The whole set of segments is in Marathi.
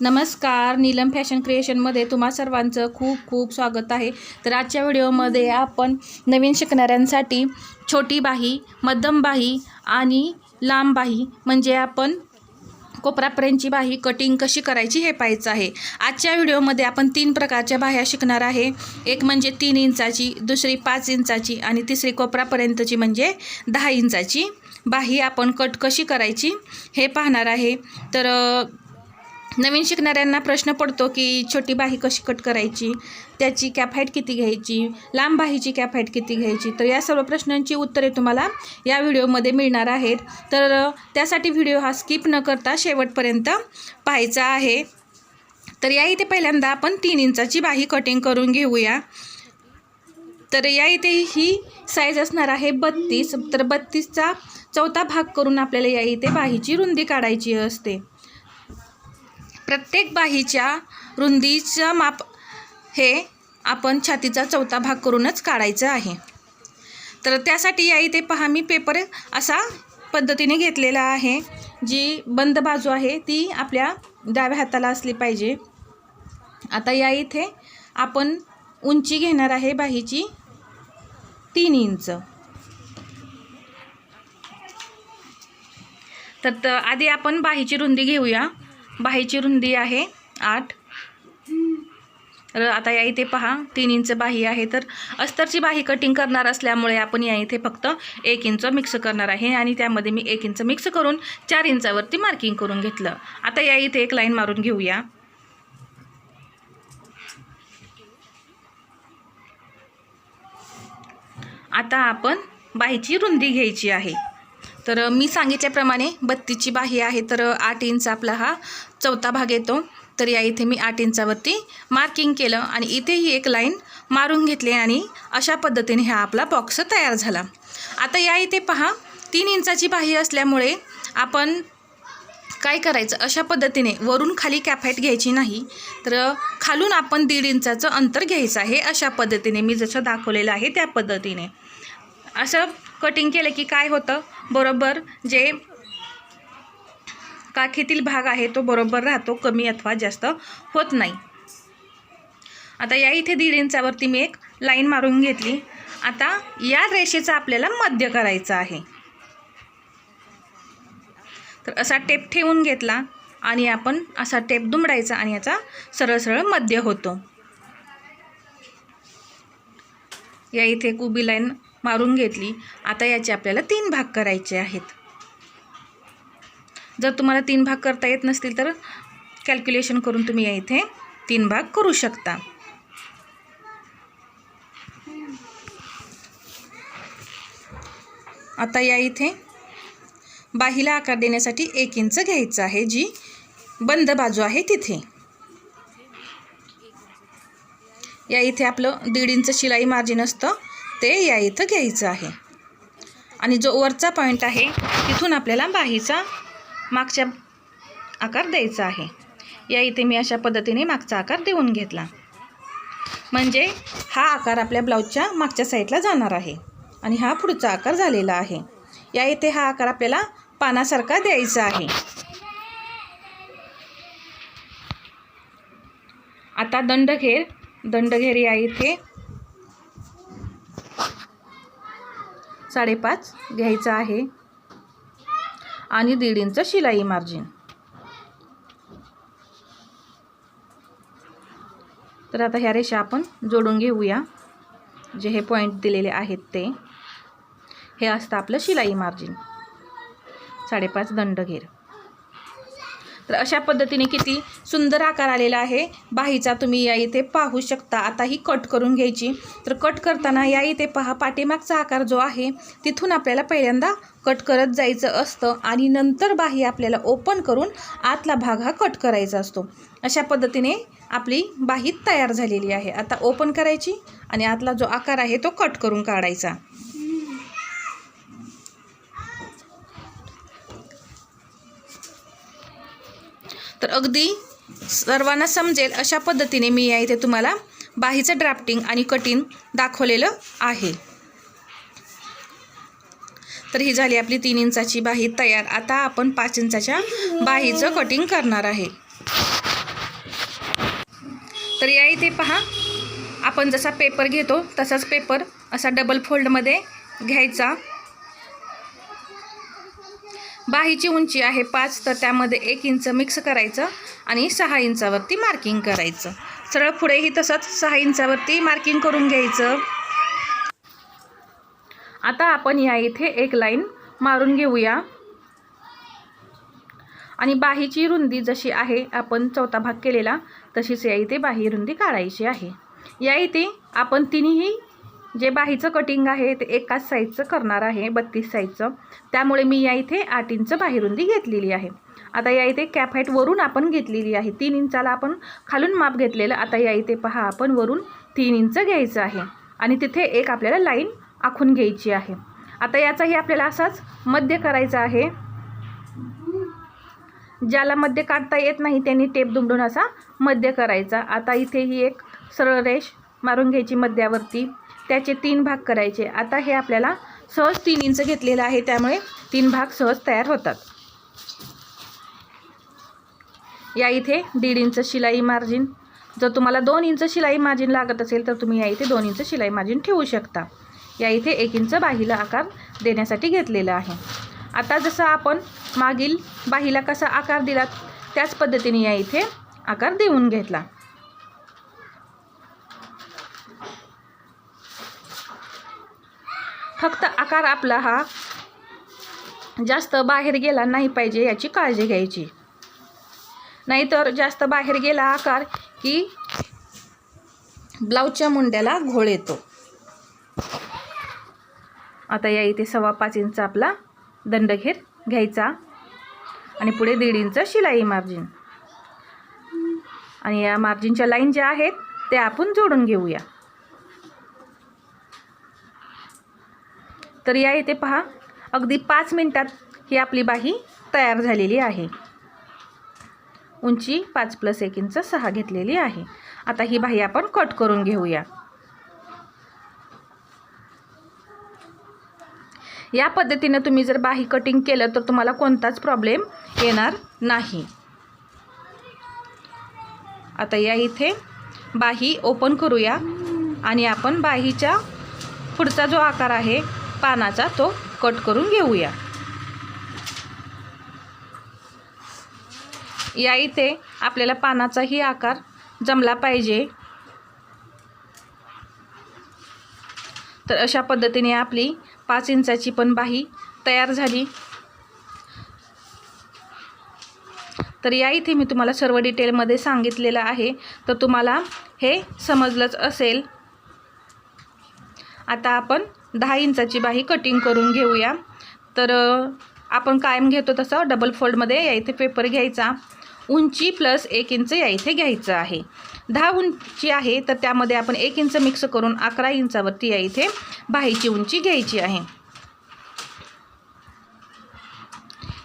नमस्कार नीलम फॅशन क्रिएशनमध्ये तुम्हा सर्वांचं खूप खूप स्वागत आहे. तर आजच्या व्हिडिओमध्ये आपण नवीन शिकणाऱ्यांसाठी छोटी बाही मध्यम बाही आणि लांब बाही म्हणजे आपण कोपरापर्यंतची बाही कटिंग कशी करायची हे पाहायचं आहे. आजच्या व्हिडिओमध्ये आपण तीन प्रकारच्या बाह्या शिकणार आहे. एक म्हणजे तीन इंचाची दुसरी पाच इंचाची आणि तिसरी कोपरापर्यंतची म्हणजे दहा इंचाची बाही आपण कट कशी करायची हे पाहणार आहे. तर नवीन शिकणाऱ्यांना प्रश्न पडतो की छोटी बाही कशी कट करायची? त्याची कॅप हाईट किती घ्यायची? लांब बाहीची कॅप हाईट किती घ्यायची? तर या सर्व प्रश्नांची उत्तरे तुम्हाला या व्हिडिओमध्ये मिळणार आहेत. तर त्यासाठी व्हिडिओ हा स्किप न करता शेवटपर्यंत पाहायचा आहे. तर या इथे पहिल्यांदा आपण तीन इंचाची बाही कटिंग करून घेऊया. तर या इथे ही साईज असणार आहे बत्तीस. तर बत्तीसचा चौथा भाग करून आपल्याला या इथे बाहीची रुंदी काढायची असते. प्रत्येक बाहीच्या रुंदीचं माप हे आपण छातीचा चौथा भाग करूनच काढायचं आहे. तर त्यासाठी या इथे पहा मी पेपर असा पद्धतीने घेतलेला आहे. जी बंद बाजू आहे ती आपल्या डाव्या हाताला असली पाहिजे. आता या इथे आपण उंची घेणार आहे बाहीची तीन इंच. तर त- आधी आपण बाहीची रुंदी घेऊया. बाहीची रुंदी आहे आठ. तर आता या इथे पहा तीन इंच बाही आहे. तर अस्तरची बाही कटिंग करणार असल्यामुळे आपण या इथे फक्त एक इंच मिक्स करणार आहे आणि त्यामध्ये मी एक इंच मिक्स करून चार इंचावरती मार्किंग करून घेतलं. आता या इथे एक लाईन मारून घेऊया. आता आपण बाहीची रुंदी घ्यायची आहे. तर मी सांगितल्याप्रमाणे बत्तीची बाही आहे तर आठ इंच आपला हा चौथा भाग येतो. तर या इथे मी आठ इंचावरती मार्किंग केलं आणि इथेही एक लाईन मारून घेतली आणि अशा पद्धतीने हा आपला बॉक्स तयार झाला. आता या इथे पहा तीन इंचाची बाही असल्यामुळे आपण काय करायचं? अशा पद्धतीने वरून खाली कॅफॅट घ्यायची नाही तर खालून आपण दीड इंचाचं अंतर घ्यायचं आहे अशा पद्धतीने मी जसं दाखवलेलं आहे त्या पद्धतीने. असं कटिंग केलं की काय होतं? बरोबर जे काखेतील भाग आहे तो बरोबर राहतो कमी अथवा जास्त होत नाही. आता या इथे दीड इंचावरती मी एक लाईन मारून घेतली. आता या रेषेचा आपल्याला मध्य करायचा आहे. तर असा टेप ठेवून घेतला आणि आपण असा टेप दुमडायचा आणि याचा सरळ सरळ मध्य होतो. या इथे एक उभी लाईन मारून घेतली. आता याचे आपल्याला तीन भाग करायचे आहेत. जर तुम्हाला तीन भाग करता येत नसतील तर कॅल्क्युलेशन करून तुम्ही या इथे तीन भाग करू शकता. आता या इथे बाहीला आकार देण्यासाठी एक इंच घ्यायचं आहे जी बंद बाजू आहे तिथे. या इथे आपलं दीड इंच शिलाई मार्जिन असतं. ते या इथं घ्यायचं आहे. आणि जो वरचा पॉईंट आहे तिथून आपल्याला बाहीचा मागच्या आकार द्यायचा आहे. या इथे मी अशा पद्धतीने मागचा आकार देऊन घेतला. म्हणजे हा आकार आपल्या ब्लाऊजच्या मागच्या साईडला जाणार आहे. आणि हा पुढचा आकार झालेला आहे. या इथे हा आकार आपल्याला पानासारखा द्यायचा आहे. आता दंडघेर दंडघेर या इथे साडेपाच घ्यायचं आहे. आणि दीड इंच शिलाई मार्जिन तर आता ह्या रेषा आपण जोडून घेऊया. जे हे पॉईंट दिलेले आहेत ते. हे असतं आपलं शिलाई मार्जिन साडेपाच दंडघेर. तर अशा पद्धतीने किती सुंदर आकार आलेला आहे. बाहीचा तुम्ही या इथे पाहू शकता. आता ही कट करून घ्यायची. तर कट करताना या इथे पहा पाठीमागचा आकार जो आहे तिथून आपल्याला पहिल्यांदा कट करत जायचं असतं आणि नंतर बाही आपल्याला ओपन करून आतला भाग हा कट करायचा असतो. अशा पद्धतीने आपली बाही तयार झालेली आहे. आता ओपन करायची आणि आतला जो आकार आहे तो कट करून काढायचा. तर अगदी सर्वांना समजेल अशा पद्धतीने मी या इथे तुम्हाला बाहीचं ड्राफ्टिंग आणि कटिंग दाखवलेलं आहे. तर ही झाली आपली तीन इंचाची बाही तयार. आता आपण पाच इंचाच्या बाहीचं कटिंग करणार आहे. तर या इथे पहा आपण जसा पेपर घेतो तसाच पेपर असा डबल फोल्डमध्ये घ्यायचा. बाहीची उंची आहे पाच तर त्यामध्ये एक इंच मिक्स करायचं आणि सहा इंचावरती मार्किंग करायचं. सरळ पुढेही तसंच सहा इंचावरती मार्किंग करून घ्यायचं. आता आपण या इथे एक लाईन मारून घेऊया. आणि बाहीची रुंदी जशी आहे आपण चौथा भाग केलेला तशीच या इथे बाही रुंदी काढायची आहे. या इथे आपण तिन्ही जे बाहीचं कटिंग आहे ते एकाच साईजचं करणार आहे बत्तीस साईजचं त्यामुळे मी या इथे आठ इंच बाहेरुंदी घेतलेली आहे. आता या इथे कॅप हाईट वरून आपण घेतलेली आहे. तीन इंचाला आपण खालून माप घेतलेलं. आता या इथे पहा आपण वरून तीन इंच घ्यायचं आहे. आणि तिथे एक आपल्याला लाईन आखून घ्यायची आहे. आता याचाही आपल्याला असाच मध्य करायचा आहे. ज्याला मध्य काढता येत नाही त्यांनी टेप दुमडून असा मध्य करायचा. आता इथे ही एक सरळ रेष मारून घ्यायची मध्यावरती. त्याचे तीन भाग करायचे. आता हे आपल्याला सहज तीन इंच घेतलेलं आहे त्यामुळे तीन भाग सहज तयार होतात. या इथे दीड इंच शिलाई मार्जिन जर तुम्हाला दोन इंच शिलाई मार्जिन लागत असेल तर तुम्ही या इथे दोन इंच शिलाई मार्जिन ठेवू शकता. या इथे एक इंच बाहीला आकार देण्यासाठी घेतलेला आहे. आता जसं आपण मागील बाहीला कसा आकार दिला त्याच पद्धतीने या इथे आकार देऊन घेतला. फक्त आकार आपला हा जास्त बाहेर गेला नाही पाहिजे याची काळजी घ्यायची. नाहीतर जास्त बाहेर गेला आकार की ब्लाऊजच्या मुंड्याला घोळ येतो. आता या इथे सव्वा पाच इंच आपला दंडघेर घ्यायचा आणि पुढे दीड इंच शिलाई मार्जिन आणि या मार्जिनच्या लाईन ज्या आहेत त्या आपण जोडून घेऊया. तर या इथे पहा. अगदी पाच मिनटात ही आपली बाही तयार झालेली आहे. उंची पाच प्लस एक इंच सहा घेतलेली आहे. आता ही बाही आपण कट करून घेऊया. या पद्धतीने तुम्ही जर बाही कटिंग केलं तर तुम्हाला कोणताच प्रॉब्लेम येणार नाही. आता या इथे बाही ओपन करूया आणि आपण बाहीच्या पुढचा जो आकार आहे पानाचा तो कट करून घेऊया. या इथे आपल्याला पानाचाही आकार जमला पाहिजे. तर अशा पद्धतीने आपली पाच इंचाची पण बाही तयार झाली. तर या इथे मी तुम्हाला सर्व डिटेलमध्ये सांगितलेलं आहे. तर तुम्हाला हे समजलंच असेल. आता आपण दहा इंचाची बाही कटिंग करून घेऊया. तर आपण कायम घेतो तसं डबल फोल्डमध्ये या इथे पेपर घ्यायचा. उंची प्लस एक इंच या इथे घ्यायचं आहे. दहा उंची आहे तर त्यामध्ये आपण एक इंच मिक्स करून अकरा इंचावरती या इथे बाहीची उंची घ्यायची आहे.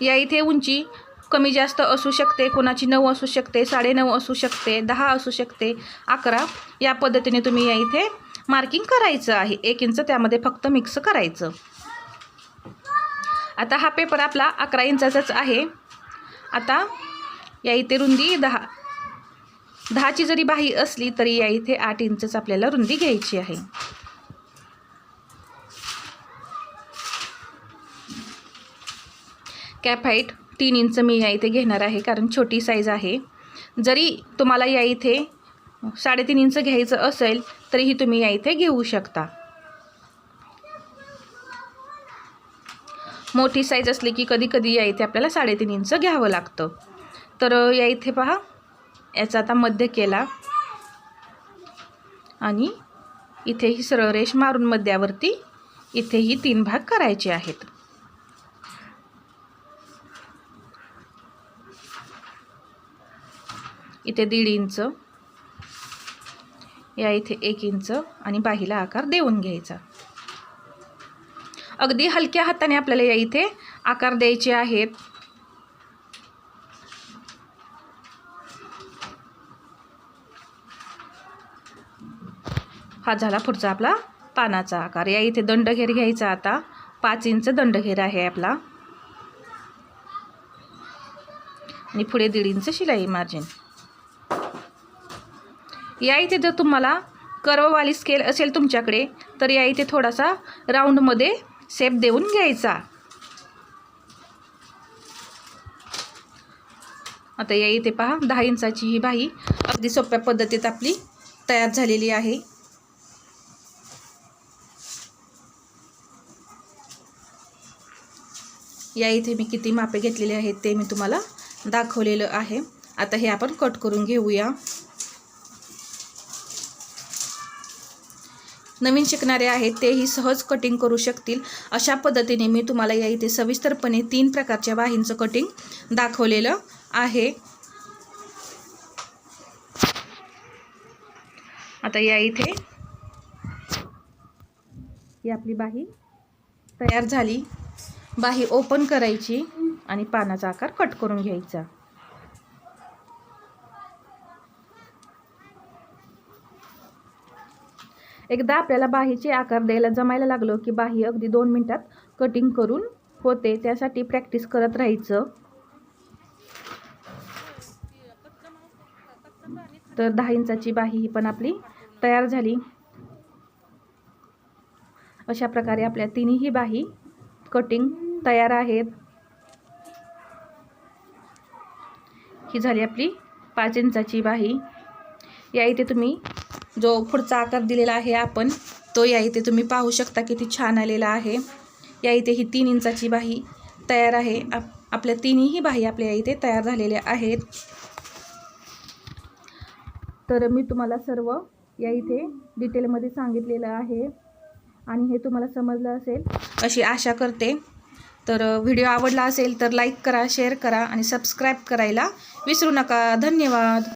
या इथे उंची कमी जास्त असू शकते कोणाची नऊ असू शकते साडेनऊ असू शकते दहा असू शकते अकरा. या पद्धतीने तुम्ही या इथे मार्किंग करायचं आहे. एक इंच त्यामध्ये फक्त मिक्स करायचं. आता हा पेपर आपला अकरा इंचाचाच आहे. आता या इथे रुंदी दहा दहाची जरी बाही असली तरी या इथे आठ इंचच आपल्याला रुंदी घ्यायची आहे. कॅप हाईट तीन इंच मी या इथे घेणार आहे कारण छोटी साईज आहे. जरी तुम्हाला या इथे साडेतीन इंच घ्यायचं असेल तरीही तुम्ही या इथे घेऊ शकता. मोठी साईज असली की कधी कधी या इथे आपल्याला साडेतीन इंच घ्यावं लागतं. तर या इथे पहा याचा आता मध्य केला. आणि इथेही सरळ रेष मारून मध्यावरती इथेही तीन भाग करायचे आहेत. इथे दीड इंच या इथे एक इंच आणि बाहीला आकार देऊन घ्यायचा. अगदी हलक्या हाताने आपल्याला या इथे आकार द्यायचे आहेत. हा झाला पुढचा आपला पानाचा आकार. या इथे दंडघेर घ्यायचा आता. पाच इंच दंडघेर आहे आपला. आणि पुढे दीड इंच शिलाई मार्जिन या इथे जर तुम्हाला कर्ववाली स्केल असेल तुमच्याकडे तर या इथे थोडासा राऊंडमध्ये शेप देऊन घ्यायचा. आता या इथे पहा दहा इंचाची ही बाही अगदी सोप्या पद्धतीत आपली तयार झालेली आहे. या इथे मी किती मापे घेतलेले आहेत ते मी तुम्हाला दाखवलेलं आहे. आता हे आपण कट करून घेऊया. नवीन शिकणारे आहेत तेही सहज कटिंग करू शकतील. अशा पद्धतीने मी तुम्हाला या इथे सविस्तरपणे तीन प्रकारच्या वाहींचं कटिंग दाखवलेलं आहे. आता या इथे ही आपली बाही तयार झाली. बाही ओपन करायची आणि पानाचा आकार कट करून घ्यायचा. एकदा आपल्याला बाहीचे आकार द्यायला जमायला लागलो की बाही अगदी दोन मिनटात कटिंग करून होते. त्यासाठी प्रॅक्टिस करत राहायचं. तर दहा इंचाची बाही ही पण आपली तयार झाली. अशा प्रकारे आपल्या तिन्ही बाही कटिंग तयार आहेत. ही झाली आपली पाच इंचाची बाही. या इथे तुम्ही जो पुढचा आकार दिलेला आहे आपण तो या इथे तुम्ही पाहू शकता किती छान आलेला आहे. या इथे ही तीन इंचाची बाही तयार आहे. आप आपल्या तिन्ही बाही आपल्या इथे तयार झालेल्या आहेत. तर मी तुम्हाला सर्व या इथे डिटेलमध्ये सांगितलेलं आहे. आणि हे तुम्हाला समजलं असेल अशी आशा करते. तर व्हिडिओ आवडला असेल तर लाईक करा शेअर करा आणि सबस्क्राईब करायला विसरू नका. धन्यवाद.